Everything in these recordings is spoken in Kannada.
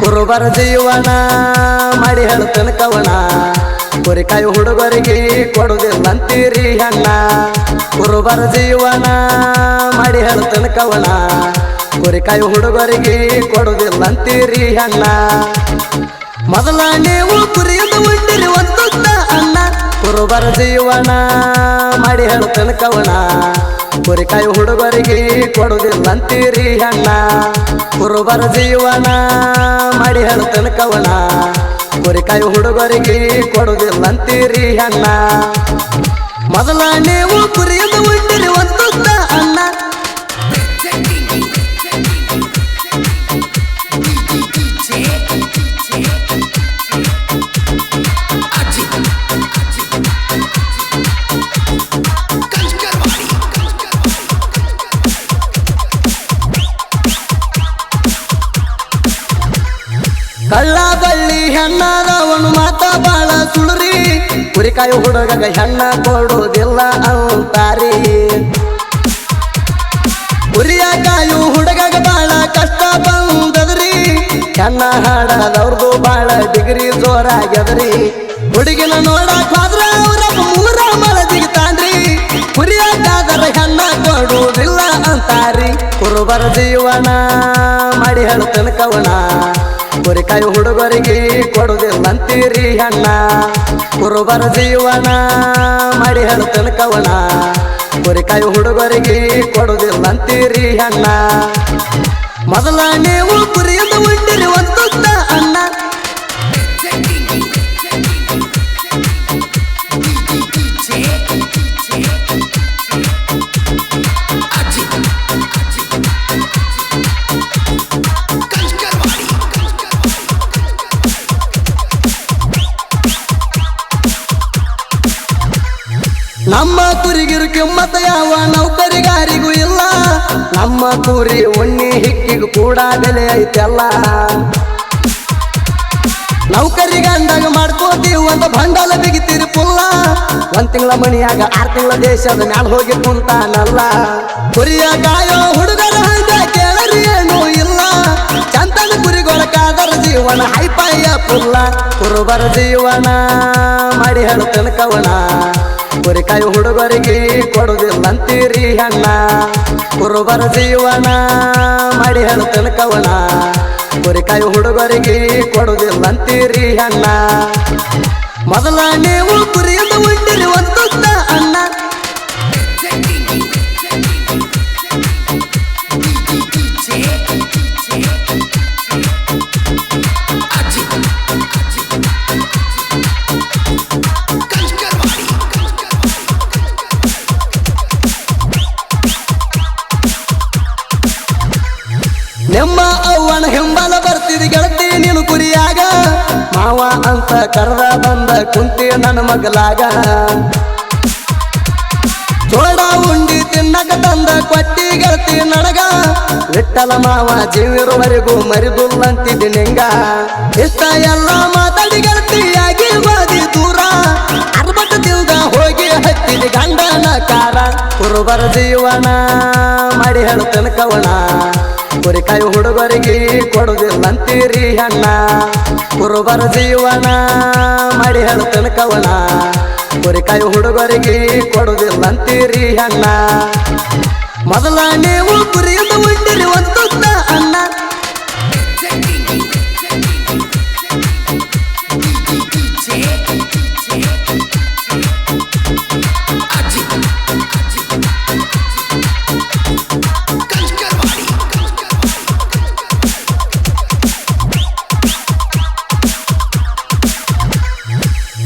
ಗುರುಬರ ಜೀವನ ಮಾಡಿ ಹೇಳ್ತನ ಕವನ ಗುರಿಕಾಯಿ ಹುಡುಗರಿಗೆ ಕೊಡುವುದಿಲ್ಲ ಅಂತೀರಿ ಅಣ್ಣ ಗುರುಬರ ಜೀವನ ಮಾಡಿ ಹೇಳ್ತನ ಕವನ ಗುರಿಕಾಯಿ ಹುಡುಗರಿಗೆ ಕೊಡುವುದಿಲ್ಲ ಅಂತೀರಿ ಅಣ್ಣ ಮೊದಲ ನೀವು ಕುರಿಯದ ಉಂಟಿರಿ ಒಂದು ಅಣ್ಣ ಕುರುಬರ ಜೀವನ ಮಾಡಿ ಹೇಳು ಕವನ ಕುರಿಕಾಯಿ ಹುಡುಗರಿಗೆ ಕೊಡುದಿಲ್ಲ ಅಂತೀರಿ ಹಣ್ಣ ಕುರುಬರ ಜೀವನ ಮಾಡಿ ಹೇಳು ಕವನ ಕುರಿಕಾಯಿ ಹುಡುಗರಿಗೆ ಕೊಡುದಿಲ್ಲ ಅಂತೀರಿ ಹಣ್ಣ. ಮೊದಲ ನೀವು ಕಳ್ಳ ಬಳ್ಳಿ ಹೆಣ್ಣಾದವನು ಮಾತ ಬಾಳ ಸುಳ್ರಿ. ಕುರಿಕಾಯಿ ಹುಡುಗಗ ಹೆಣ್ಣ ಕೊಡುವುದಿಲ್ಲ ಅಂತಾರಿ. ಕುರಿಯ ಕಾಯು ಹುಡುಗಗ ಬಾಳ ಕಷ್ಟ ಬಂದದ್ರಿ. ಹೆಣ್ಣ ಹಾಡದವ್ರದು ಬಾಳ ಡಿಗ್ರಿ ಜೋರಾಗ್ಯದ್ರಿ ಹುಡುಗಿನ ನೋಡಕ್ ಹೋದ್ರ ಅವ್ರ ಮೂರ ಮಳ ಜಿಗ್ತಾನ್ರಿ ಕುರಿಯಾಗಾದರ ಹೆಣ್ಣ ಕೊಡುವುದಿಲ್ಲ ಅಂತಾರಿ. ಕುರುಬರ ಜೀವನ ಮಾಡಿ ಹೇಳ್ತನ ಕವನ. ಕುರಿಕಾಯಿ ಹುಡುಗರಿಗೆ ಕೊಡುದಿಲ್ಲ ಅಂತೀರಿ ಹೆಣ್ಣ ಕುರುಬರ ಜೀವನ ಮಾಡಿ ಹೇಳ್ತನ ಕವನ ಕುರಿಕಾಯಿ ಹುಡುಗರಿಗೆ ಕೊಡುದಿಲ್ಲ ಅಂತೀರಿ ಹೆಣ್ಣ ಮೊದಲ ನೀವು ಕುರಿಯದ ಉಂಡಿರಿ ಒಂದು ಅನ್ನ ನಮ್ಮ ಕುರಿ ಉಣ್ಣಿ ಹಿಕ್ಕಿಗೆ ಕೂಡ ಬೆಲೆ ಐತೆಲ್ಲ. ನೌಕರಿಗ ಅಂದಾಗ ಮಾಡ್ಕೋತೀವಿ ಒಂದು ಬಂಡಲ ಬಿಗಿತೀರಿ ಪುಲ್ಲ. ಒಂದ್ ತಿಂಗಳ ಮಣಿಯಾಗ ಆರ್ ತಿಂಗಳ ದೇಶದ ಮ್ಯಾಲ ಹೋಗಿ ಕುಂತಾನಲ್ಲ. ಕುರಿಯ ಕಾಯೋ ಹುಡುಗರ ಹಂಗ ಕೇಳರಿ ಏನೂ ಇಲ್ಲ. ಚಂದನ ಕುರಿಗಳ ಕಾದರ ಜೀವನ ಹೈಪಾಯ ಪುಲ್ಲ. ಕುರುಬರ ಜೀವನ ಮಾಡಿ ಹೇಳ್ತನ ತನಕವನ. ಕುರಿಕಾಯಿ ಹುಡುಗರಿಗೆ ಕೊಡುದಿಲ್ಲ ಅಂತೀರಿ ಹೆಣ್ಣ. ಕುರುಬರ ಜೀವನ ಮಾಡಿ ಹೆಣ್ಣು ಕವನ ಗುರಿಕಾಯಿ ಹುಡುಗರಿಗೆ ಕೊಡುದಿಲ್ಲ ಅಂತೀರಿ ಹೆಣ್ಣ. ಮೊದಲ ನೀವು ಕುರಿಯಿಂದ ಉಂಡಿರಿ ಒಂದು ನಿಮ್ಮ ಅವ್ವನ ಹೆಂಬಲ ಬರ್ತಿದ್, ಗೆಳತಿ ನೀನು ಕುರಿಯಾಗ. ಮಾವ ಅಂತ ಕರ್ದ ಬಂದ ಕುಂತಿ ನನ್ನ ಮಗಲಾಗ. ಜೋಡ ಉಂಡಿ ತಿನ್ನಕ ತಂದ ಕೊಟ್ಟಿ ಗೆಳತಿ ನಡಗ ವಿಟ್ಟಲ ಮಾವ ಜೀವಿರುವರೆಗೂ ಮರಿದುಲ್ಲಂತಿದ್ದಿ ನಿಂಗ. ಇಷ್ಟ ಎಲ್ಲ ಮಾತಾಡಿ ಗೆಳತಿಯಾಗಿ ಬಾದಿ ದೂರ. ಅರ್ಬಟ ದಿವ್ದ ಹೋಗಿ ಹತ್ತಿದ ಗಂಡನ ಕಾರ. ಕುರುಬರ ಜೀವನ ಮಾಡಿ ಹೇಳ್ತನ ಕವನ. ಕುರಿಕಾಯಿ ಹುಡುಗರಿಗೆ ಕೊಡುದಿಲ್ಲ ಅಂತೀರಿ ಹೆಣ್ಣ. ಕುರುಬರ ಜೀವನ ಮಾಡಿ ಹೇಳ್ತನ ಕವನ. ಕುರಿಕಾಯಿ ಹುಡುಗರಿಗೆ ಕೊಡುದಿಲ್ಲ ಅಂತೀರಿ ಹೆಣ್ಣ. ಮೊದಲ ನೀವು ಕುರಿಯದ ಉಂಡಿರಿ ಒಂದು ಅನ್ನ.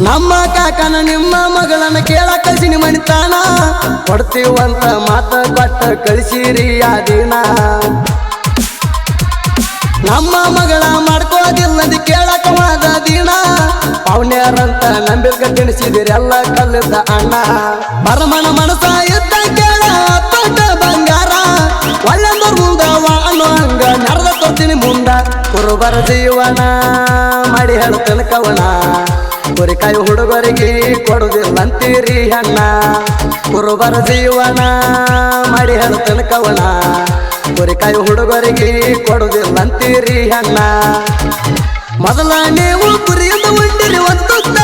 ನಮ್ಮ ಕಾಕನ ನಿಮ್ಮ ಮಗಳನ್ನ ಕೇಳ ಕಳ್ಸಿನಿ ಮಣಿತಾನ ಕೊಡ್ತೀವಂತ ಮಾತ ಕೊಟ್ಟ ಕಳಿಸಿರಿ ಆ ದಿನ. ನಮ್ಮ ಮಗಳ ಮಾಡ್ಕೋದಿಲ್ಲದಿ ಕೇಳಕವಾದ ದಿನ. ಪೌಣ್ಯರಂತ ನಂಬಿಕ ಎಲ್ಲ ಕಲ್ಲಿದ್ದ ಅಣ್ಣ. ಬರಮನ ಮನಸ ಇದ್ದ ಕೇಳ ತೊಟ್ಟ ಬಂಗಾರ. ಒಳ್ಳೆ ಮುಂದ ವಾಣು ಹಂಗ ನಡೆದ ತೊಡ್ತೀನಿ ಮುಂದ. ಕುರುಬರ ಜೀವನ ಮಾಡಿ ಹೇಳ್ತನ ಕವನ. ಕುರಿಕಾಯಿ ಹುಡುಗರಿಗೆ ಕೊಡುದಿಲ್ಲ ಅಂತೀರಿ ಹೆಣ್ಣ ಕುರುಬರ ಜೀವನ ಮಾಡಿ ಹೇಳ್ತನ ಕವನ ಕುರಿಕಾಯಿ ಹುಡುಗರಿಗೆ ಕೊಡುದಿಲ್ಲ ಅಂತೀರಿ ಹೆಣ್ಣ ಮೊದಲ ನೀವು ಕುರಿಯಿಂದ ಉಂಡಿರಿ ಒಂದು ತುತ್ತ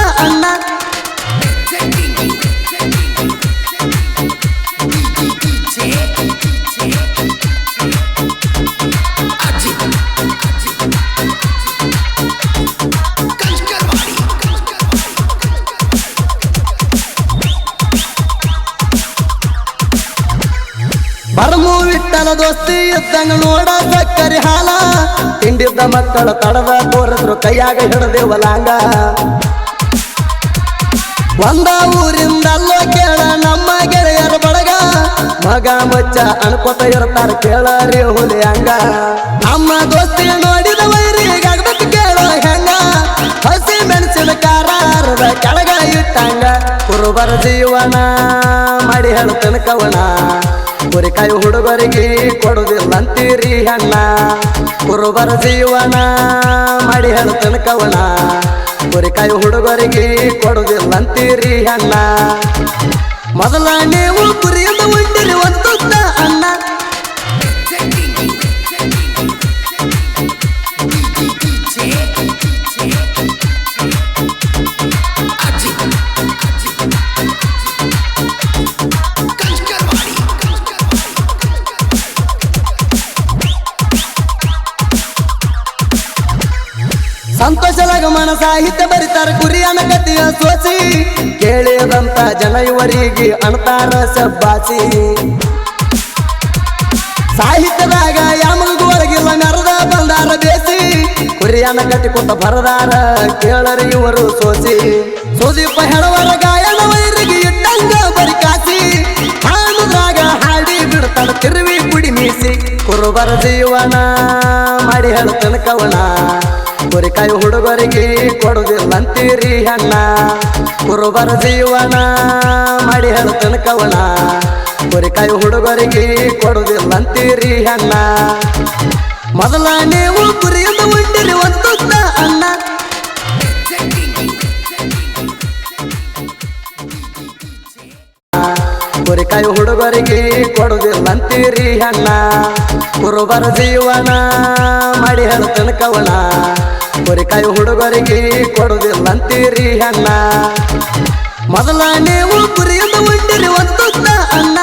ಬರ್ಮು ವಿಟ್ಟಲ ದೋಸ್ತಿ ಇದ್ದಂಗ ನೋಡ ಸಕ್ಕರೆ ಹಾಲ. ತಿಂಡಿದ್ದ ಮಕ್ಕಳ ತಡದ ತೋರಿದ್ರು ಕೈಯಾಗ ಹಿಡದೇವಲಾಂಗ ಒಂದ ಊರಿಂದ ಅಲ್ಲೋ ಕೇಳ ನಮ್ಮ ಗೆಳೆಯರ ಬಡಗ ಮಗ ಮಚ್ಚ ಅನ್ಕೋತ ಇರ್ತಾರ ಕೇಳರಿ ಹುಲಿ ಹಂಗ. ನಮ್ಮ ದೋಸ್ತಿ ನೋಡಿದ ವೈರಿಗಾಗ್ಬೇಕು ಕೇಳೋ ಹೆಂಗ. ಹಸಿ ಮೆಣಸಿನ ಕಾರದ ಕೆಳಗ ಇಟ್ಟಂಗ. ಕುರುಬರ ಜೀವನ ಮಾಡಿ ಹೇಳ್ತನ ಕವನ ಕುರಿಕಾಯಿ ಹುಡುಗರಿಗೆ ಕೊಡುದಿಲ್ಲ ಅಂತೀರಿ ಹೆಣ್ಣ. ಕುರುಬರ ಜೀವನ ಮಾಡಿ ಹೇಳ್ತನ ಕವನ ಕುರಿಕಾಯಿ ಹುಡುಗರಿಗೆ ಕೊಡುವುದಿಲ್ಲ ಅಂತೀರಿ ಅಣ್ಣ. ಮೊದಲ ನೀವು ಕುರಿಯಿಂದ ಸಂತೋಷ ಮನ ಸಾಹಿತ್ಯ ಬರಿತಾರ ಕುರಿಯನ ಕತಿಯ ಸೋಸಿ ಕೇಳಿದಂತ ಜನ ಇವರಿಗೆ ಅಣ್ತಾರ ಸಬ್ಬಾಸಿ ಸಾಹಿತ್ಯದಾಗ ಯಾಮಗು ಹೊರಗಿಲ್ಲ ಮೆರದ ಬಂದಾರ ಬೇಸಿ. ಕುರಿಯನ ಕೊಟ್ಟ ಬರದಾರ ಕೇಳರಿ ಇವರು ಸೋಸಿ ಸುದೀಪ ಹೆಣವರ ಗಾಯನ ವೈರಿಗೆ ಇಟ್ಟಂಗ ಬರಿ ಕಾಸಿ. ಹಾಡುದ್ರಾಗ ಹಾಡಿ ಬಿಡ್ತಾರ ತಿರುವಿ ಕುಡಿ ಮೀಸಿ. ಕುರುಬರ ಜೀವನ ಮಾಡಿ ಹೇಳ್ತಾನ ಕವನ ಕುರಿಕಾಯಿ ಹುಡುಗರಿಗೆ ಕೊಡುದಿಲ್ಲ ಅಂತೀರಿ ಹೆಣ್ಣ. ಕುರುಬರ ಜೀವನ ಮಾಡಿ ಹೇಳ್ತಾನ ಕವನ ಕುರಿಕಾಯಿ ಹುಡುಗರಿಗೆ ಕೊಡುದಿಲ್ಲ ಅಂತೀರಿ ಹೆಣ್ಣ. ಮೊದಲ ನೀವು ಕುರಿಯಿಂದ ಉಂಟಿರಿ ಒಂದು ಅಣ್ಣ ಕುರಿಕಾಯಿ ಹುಡುಗರಿಗೆ ಕೊಡುದಿಲ್ಲ ಅಂತೀರಿ ಹೆಣ್ಣ. ಕುರುಬರ ಜೀವನ ಮಾಡಿ ಹೇಳ್ತಾನ ಕವನ ಕುರಿಕಾಯಿ ಹುಡುಗರಿಗೆ ಕೊಡುವುದಿಲ್ಲ ಅಂತೀರಿ ಅಣ್ಣ ಮೊದಲ ನೀವು ಕುರಿಯಲು ಉಂಡಿರಿ ಒಂದು ಅಣ್ಣ.